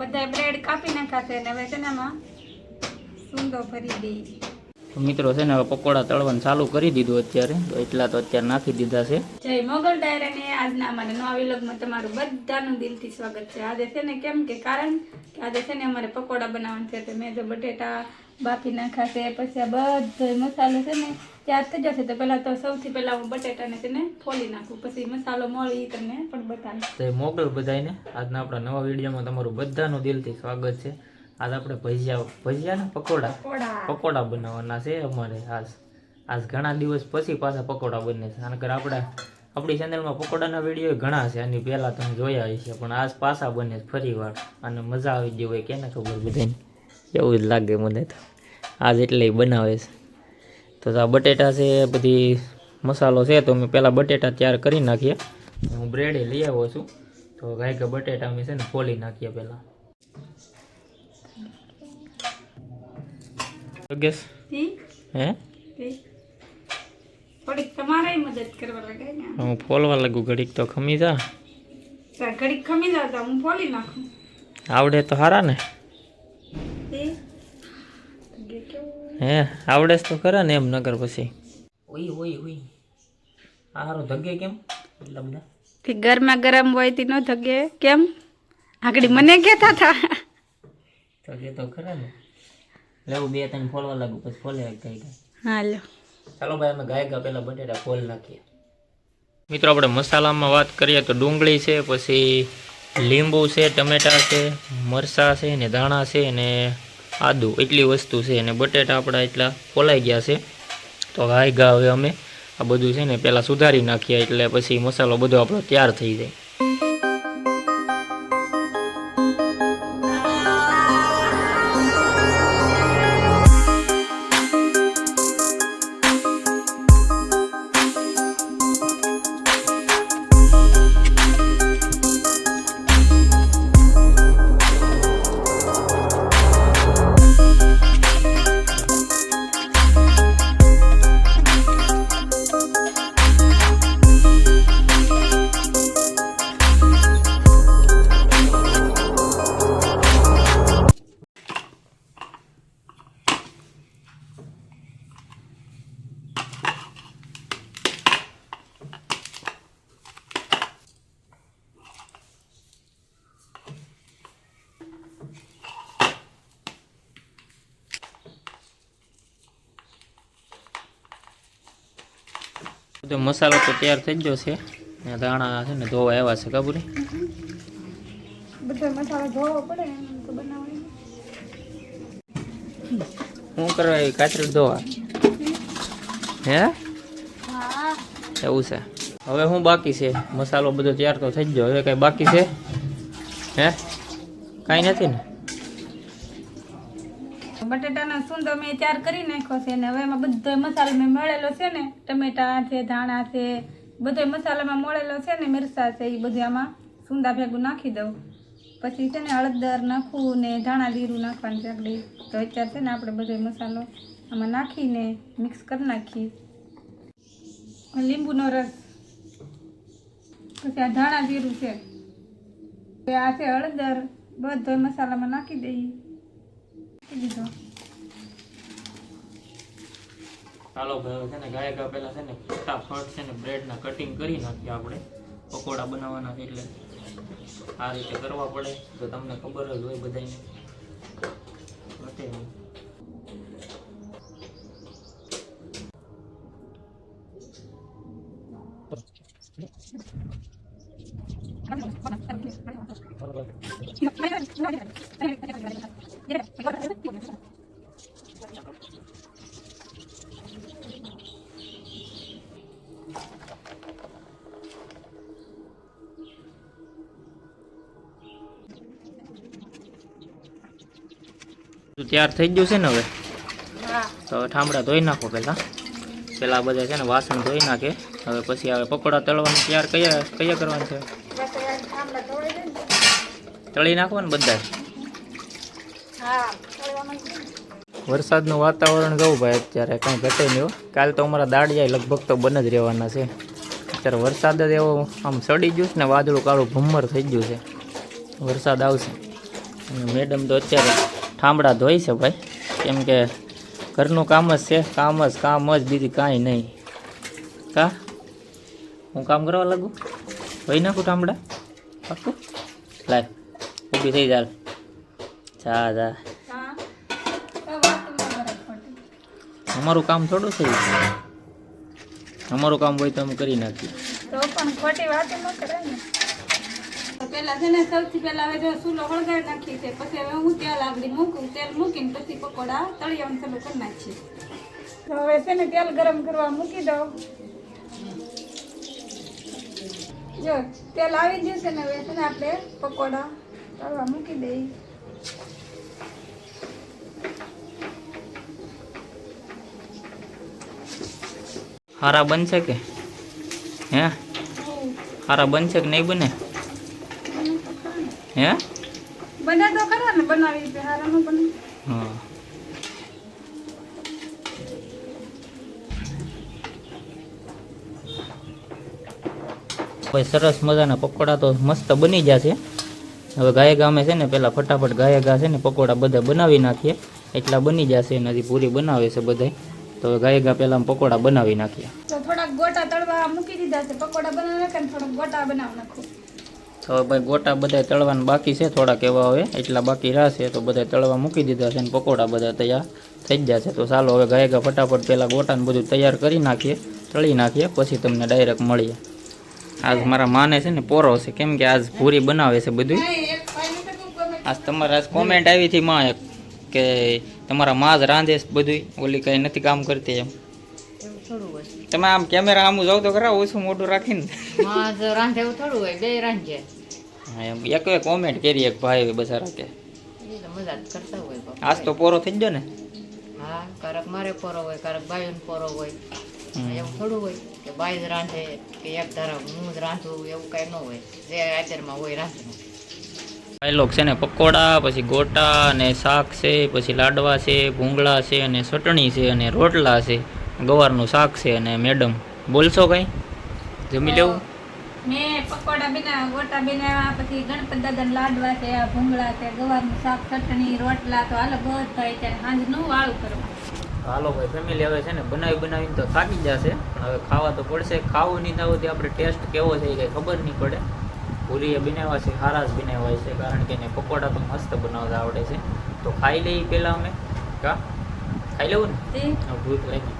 બધા બ્રેડ કાપી નાખાશે અને હવે છે ને આમાં સૂંદો ભરી દઈ તો મિત્રો છે ને હવે પકોડા તળવાનું ચાલુ કરી દીધું અત્યારે. તો એટલા તો અત્યારે નાખી દીધા છે. જય મોગલ ડાયરાને આજના અમારા નવા વિલોગમાં તમારું બધાનું દિલથી સ્વાગત છે. આજે છે ને કેમ કે કારણ કે આજે છે ને અમારે પકોડા બનાવવાનું છે તો મેં જો બટેટા બાફી નાખાશે પછી આ બધો મસાલો છે ને ત્યાર થઈ જશે તો પહેલાં તો સૌથી પહેલાં હું બટેટાને તેને ફોલી નાખું પછી મસાલો મળી તમને પણ બતાવીશ. તો મોગલ બધાને આજના આપણા નવા વિડીયોમાં તમારું બધાનું દિલથી સ્વાગત છે. આજ આપણે ભજીયા ભજીયા ને પકોડા? પકોડા. બનાવવાના છે અમારે આજ. આજ ઘણા દિવસ પછી પાછા પકોડા બને છે. કારણ કે આપણે આપણી ચેનલમાં પકોડાના વીડિયો ઘણા છે. આની પહેલાં તમે જોયા હશે પણ આજ પાછા બને ફરી વાર અને મજા આવી ગઈ હોય કેને ખબર બધાને? એવું જ લાગે મને તો. આજ એટલે બનાવે છે. તો આ બટેટા છે બધી મસાલો છે તો મેં પહેલાં બટેટા તૈયાર કરી નાખીએ. હું બ્રેડે લઈ આવ્યો છું. તો ગાય કે બટેટા અમે છે ને ફોલી નાખીએ પહેલાં. ગેસ? હે? થોડીક તમારે મદદ કરવા લાગે ને? હું ફોલવા લાગુ ઘડીક તો ખમી જા. ઘડીક ખમી જા તો હું ફોલી નાખું. આવડે તો હારા ને? હે આવડે જ તો ખરા ને એમ નગર પછી. ઓય ઓય ઓય. આ હારો ધગે કેમ? એટલા બધા? તે ગરમા ગરમ હોય તી ન થગે કેમ? આગળ મને કહેતા હતા ધગે તો ખરા ને. લેવું બે ત્રણ ફોલવા લાગુ પછી ફોલે ગાય ગાય. હાલો ચાલો ભાઈ અમે ગાય ગા પહેલાં બટેટા ફોલ નાખીએ. મિત્રો આપણે મસાલામાં વાત કરીએ તો ડુંગળી છે પછી લીંબુ છે ટમેટા છે મરચાં છે ને ધાણા છે ને આદુ એટલી વસ્તુ છે અને બટેટા આપણા એટલા ફોલાઈ ગયા છે. તો ગાય ગા હવે અમે આ બધું છે ને પહેલાં સુધારી નાખીએ એટલે પછી મસાલો બધો આપણો તૈયાર થઈ જાય. બધો મસાલો તો તૈયાર થઈ ગયો છે. ને ધાણા છે ને ધોવા આવ્યા છે કાબુરી તો શું કરવા આવી કાચરી ધોવા? હે? એવું છે. હવે હું બાકી છે? મસાલો બધો તૈયાર તો થઈ ગયો. હવે કઈ બાકી છે? હે? કાંઈ નથી ને? બટેટાનો સુંદો મેં તૈયાર કરી નાખ્યો છે ને હવે એમાં બધો મસાલો મેં મળેલો છે ને, ટમેટા છે, ધાણા છે, બધો મસાલામાં મળેલો છે ને મિરસા છે, એ બધું આમાં સુંદા ભેગું નાખી દઉં. પછી છે ને હળદર નાખવું ને ધાણા લીરું નાખવાનું છે આપણે તો અત્યારે છે ને આપણે બધો મસાલો આમાં નાખીને મિક્સ કરી નાખીએ. લીંબુનો રસ. પછી આ ધાણા જીરું છે. આ છે હળદર, બધો મસાલામાં નાખી દઈએ. દીધો ચાલો ભાઈ છે ને ગાય ગા પહેલા છે ને ફટાફટ છે ને બ્રેડના કટિંગ કરી નાખીએ આપણે. પકોડા બનાવવાના છે એટલે આ રીતે કરવા પડે. તો તમને ખબર જ હોય બધાને. ઘટે નહીં. તો તૈયાર થઈ ગયું છે ને હવે? તો હવે ઠામડા ધોઈ નાખો પહેલાં. પહેલાં બધા છે ને વાસણ ધોઈ નાખે. હવે પછી હવે પકોડા તળવાનું તૈયાર કયા કયા કરવાનું છે. તળી નાખવાનું બધા જ. વરસાદનું વાતાવરણ જવું ભાઈ અત્યારે કાંઈ ઘટે નહીં હો. કાલ તો અમારા દાડિયા લગભગ તો બંધ જ રહેવાના છે. અત્યારે વરસાદ જ એવો આમ સડી ગયું છે ને વાદળું કાળું ભમ્મર થઈ ગયું છે. વરસાદ આવશે. અને મેડમ તો અત્યારે ઠામડા ધોઈ છે ભાઈ. કેમ કે ઘરનું કામ જ છે, કામ જ કામ જ, બીજી કાંઈ નહીં. કા? હું કામ કરવા લાગુ? ધોઈ નાખું ઠામડા? પાકું લાય, ઊભી થઈ જાય જા જા. અમારું કામ થોડું છે. અમારું કામ હોય તો અમે કરી નાખીએ. તો પણ ખોટી વાત ન કરે ને. પેલા છે ને સૌથી પહેલા હવે જો ચૂલો હળગાવી નાખી છે પછી હવે હું તેલ આગળ મૂકું, તેલ મૂકીને પછી પકોડા તળિયામાં ચાલુ કરી નાખીએ. હવે છે ને તેલ ગરમ કરવા મૂકી દઉં. જો, તેલ આવી છે ને હવે છે ને આપણે પકોડા તળવા મૂકી દઈએ. હારા બનશે કે? હે? હારા બનશે કે નહીં બને? હે? બને તો ખરા ને બનાવી હારાનું બને. હા. ભાઈ સરસ મજાના પકોડા તો મસ્ત બની જશે હવે ગાય ગામે છે ને પેલા ફટાફટ ગાય ગા છે ને પકોડા બધા બનાવી નાખીએ. એટલા બની જશે એનાથી પૂરી બનાવે છે બધાય. તો હવે ગાય ગા પહેલાં પકોડા બનાવી નાખીએ. તો થોડાક ગોટા તળવા મૂકી દીધા છે પકોડા બનાવી નાખે થોડાક ગોટા બનાવી નાખું. તો ભાઈ ગોટા બધા તળવાના બાકી છે, થોડાક એવા હવે. એટલા બાકી રહેશે તો બધા તળવા મૂકી દીધા છે ને પકોડા બધા તૈયાર થઈ જ જશે તો ચાલો હવે ગાય ગા ફટાફટ પહેલાં ગોટાને બધું તૈયાર કરી નાખીએ, તળી નાખીએ, પછી તમને ડાયરેક્ટ મળીએ. આજ મારા માને છે ને પોરો છે, કેમ કે આજ પૂરી બનાવે છે બધું આજ તમારે આજ કોમેન્ટ આવી હતી માં એક કે તમારા માં જ રાંધે બધું ઓલી કંઈ નથી કામ કરતી એમ. થોડું હોય. તમે આમ કેમેરા આમ જાવ તો ખરા ઓછું મોટું રાખીને. જો રાંધે એવું થોડું હોય બે રાંધે. હા, એમ. એક એક કોમેન્ટ કરી એક ભાઈ બસારા કે એ તો મજા જ કરતા હોય આજ તો પોરો થઈ ગયો ને? હા કારક મારે પોરો હોય કારક બાયું પોરો હોય. એવું થોડું હોય કે બાઈ જ રાંધે કે એક ધારા હું જ રાંધું એવું કઈ ન હોય. જે આદરમાં હોય રાંધે ભાઈ લોક છે ને પકોડા પછી ગોટા અને શાક છે પછી લાડવા છે ભૂંગળા છે અને ચટણી છે અને રોટલા છે. ગવારનું શાક છે અને મેડમ બોલશો કઈ? જમી લેવું? મેં પકોડા બનાવ્યા ગોટા બનાવ્યા પછી ગણપત દાદાના લાડવા છે આ ભૂંગળા છે ગવારનું શાક ચટણી રોટલા તો હાલો બધા અત્યારે સાંજનું વાળું કરવા. હાલો ભાઈ ફેમિલી હવે છે ને બનાવી બનાવીને તો થાકી જશે પણ હવે ખાવા તો પડશે. ખાવું નહીં થવું તે આપણે ટેસ્ટ કેવો છે એ કંઈ ખબર નહીં પડે. ભૂલીએ બનાવ્યા છે હારા જ બનાવ્યા છે કારણ કે એને પકોડા તો મસ્ત બનાવતા આવડે છે. તો ખાઈ લઈએ પહેલાં અમે. કા? ખાઈ લેવું ને? ભૂખ લાગી.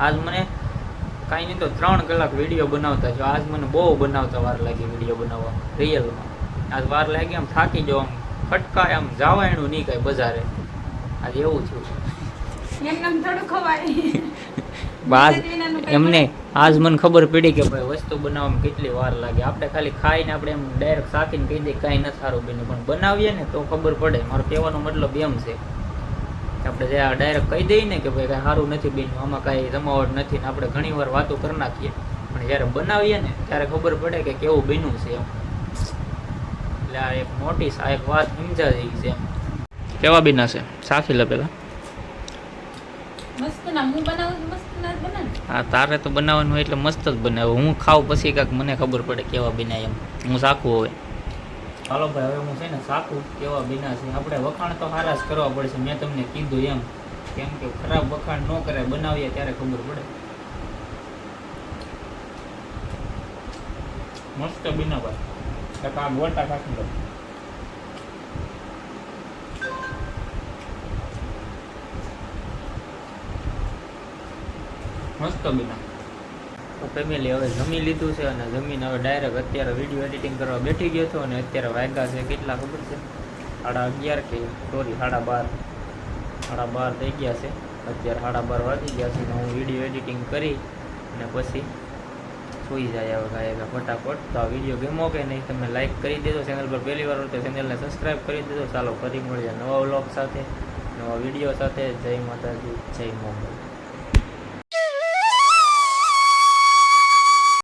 આજ મને કાંઈ નહીં તો ત્રણ કલાક વીડિયો બનાવતા છો આજ મને બહુ બનાવતા વાર લાગી વીડિયો બનાવવા. રિયલમાં આજ વાર લાગી આમ થાકી જાવ આમ. ફટકાય આમ જાવાયણું નહીં કાંઈ બજારે. આજ એવું થયું. એમને આજ મને ખબર પડી કે ભાઈ વસ્તુ બનાવવામાં કેટલી વાર લાગે. આપણે ખાલી ખાઈને આપણે એમ ડાયરેક્ટ શાકીને કહી દઈએ કાંઈ ન સારું બન્યું પણ બનાવીએ ને તો ખબર પડે. મારો કહેવાનો મતલબ એમ છે. આપણે જે ડાયરેક્ટ કહી દઈએ ને કે ભાઈ કાંઈ સારું નથી બન્યું આમાં કાંઈ જમાવટ નથી ને આપણે ઘણી વાર વાતો કરી નાખીએ. પણ જ્યારે બનાવીએ ને ત્યારે ખબર પડે કે કેવું બન્યું છે એમ. એટલે આ એક મોટી આ એક વાત સમજાવી છે એમ. કેવા બિના છે? સાખી લે પેલા. હું છું બને તારે તો બનાવવાનું એટલે મસ્ત જ બનાવ્યું હું ખાઉં પછી કાંક મને ખબર પડે કેવા બિના એમ. હું સાખું હવે ચાલો ભાઈ, હવે હું છે ને સાકું કેવા બિના છે. આપણે વખાણ તો સારા જ કરવા પડશે, મેં તમને કીધું એમ. કેમ કે ખરાબ વખાણ ન કરે બનાવીએ ત્યારે ખબર પડે. મસ્ત બિના ભાઈ. આ ગોટા લો. મસ્ત બિના. તો ફેમિલી હવે જમી લીધું છે અને જમીન હવે ડાયરેક્ટ અત્યારે વીડિયો એડિટિંગ કરવા બેઠી ગયો હતો અને અત્યારે વાગ્યા છે કેટલા ખબર છે? સાડા અગિયાર કે સોરી, સાડા બાર. સાડા બાર થઈ ગયા છે. અત્યારે સાડા બાર વાગી ગયા છે અને હું વીડિયો એડિટિંગ કરી અને પછી સુઈ જાય હવે ગાયકા ફટાફટ. તો આ વીડિયો ગમો કે નહીં તમે લાઈક કરી દેજો. ચેનલ પર પહેલી વાર તો ચેનલને સબસ્ક્રાઈબ કરી દેજો. ચાલો ફરી મળીએ નવા વ્લોગ સાથે, નવા વીડિયો સાથે. જય માતાજી, જય મોગલ